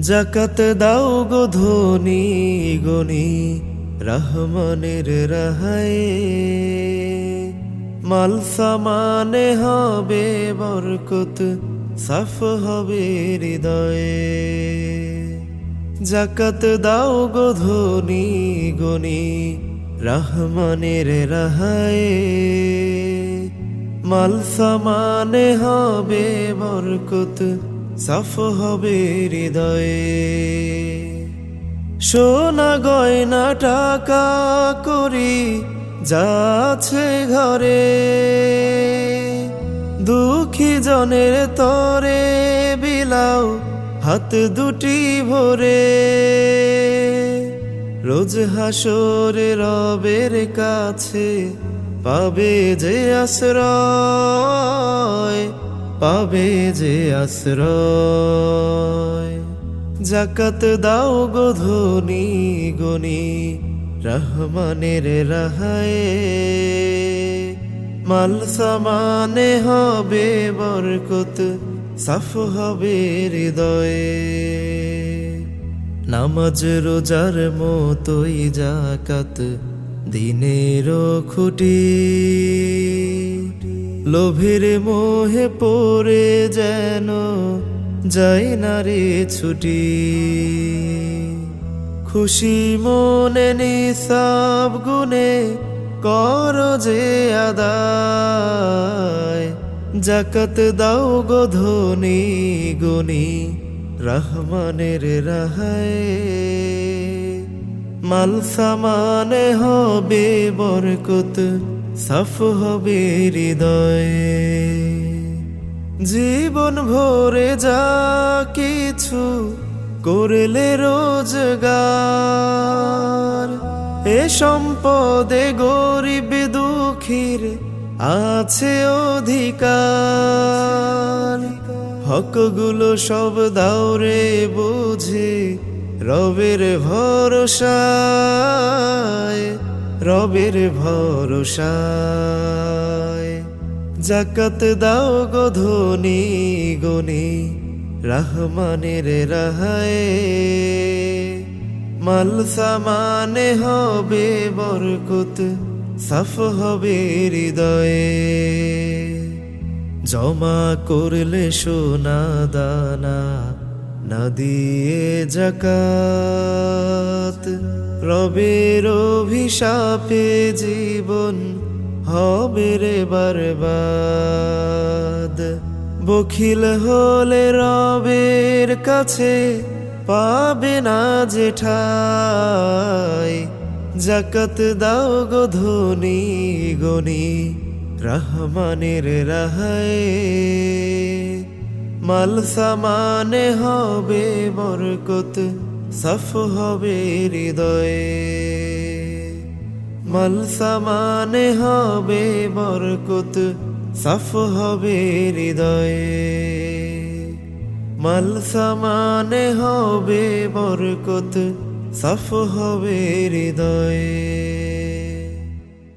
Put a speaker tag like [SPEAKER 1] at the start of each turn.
[SPEAKER 1] জাকাত দাও গো ধনী গনি, রহমানের রাহায় মাল সামানে হবে বরকত, সাফ হবে হৃদয়ে। জাকাত দাও গো ধনী গনি, রহমানের রাহায় মাল সামানে হবে বরকত সাফ হবে হৃদয়ে। সোনা গয়না টাকা করি যাচ্ছে ঘরে। দুঃখী জনের তরে বিলাও হাত দুটি ভরে। রোজ হাসরে রবের কাছে পাবে যে আশ্রয়। পাবে যে আশ্রয়। জাকাত দাও গো ধনী গনি রহমানের রাহায় মাল সামানে হবে বরকত, সাফ হবে হৃদয়ে। নামাজ রোজার মতোই জাকাত দিনের খুঁটি। লোভের মোহে পড়ে যেন যাই না রে ছুটি। খুশি মনে নিসাব গুনে কর যে আদায়। জাকাত দাও গো ধনী গুনি রহমানের রাহায় মাল সামানে হবে বরকত সাফ হবে হৃদয়ে। জীবন ভরে যা কিছু করলে রোজগার। এ সম্পদে গরিব দুঃখীর আছে অধিকার। হকগুলো সব দাওরে বুঝে রবের ভরসায়। রবের ভরসায়। জাকাত দাও গো ধনী গনি রহমানের রাহায়। মাল সামানে হবে বরকত, সাফ হবে হৃদয়ে। জমা করলে সোনা দানা না দিয়ে জাকাত। রবের অভিশাপে জীবন হবে রে বরবাদ। বখিল হলে রবের কাছে পাবে না জেঠাই। জাকাত দাও গো ধনী গনি, রহমানের রাহায় মাল সামানে হবে বরকত, সাফ হবে হৃদয়ে। মাল সামানে হবে বরকত, সাফ হবে হৃদয়ে। মাল সামানে হবে বরকত, সাফ হবে হৃদয়ে।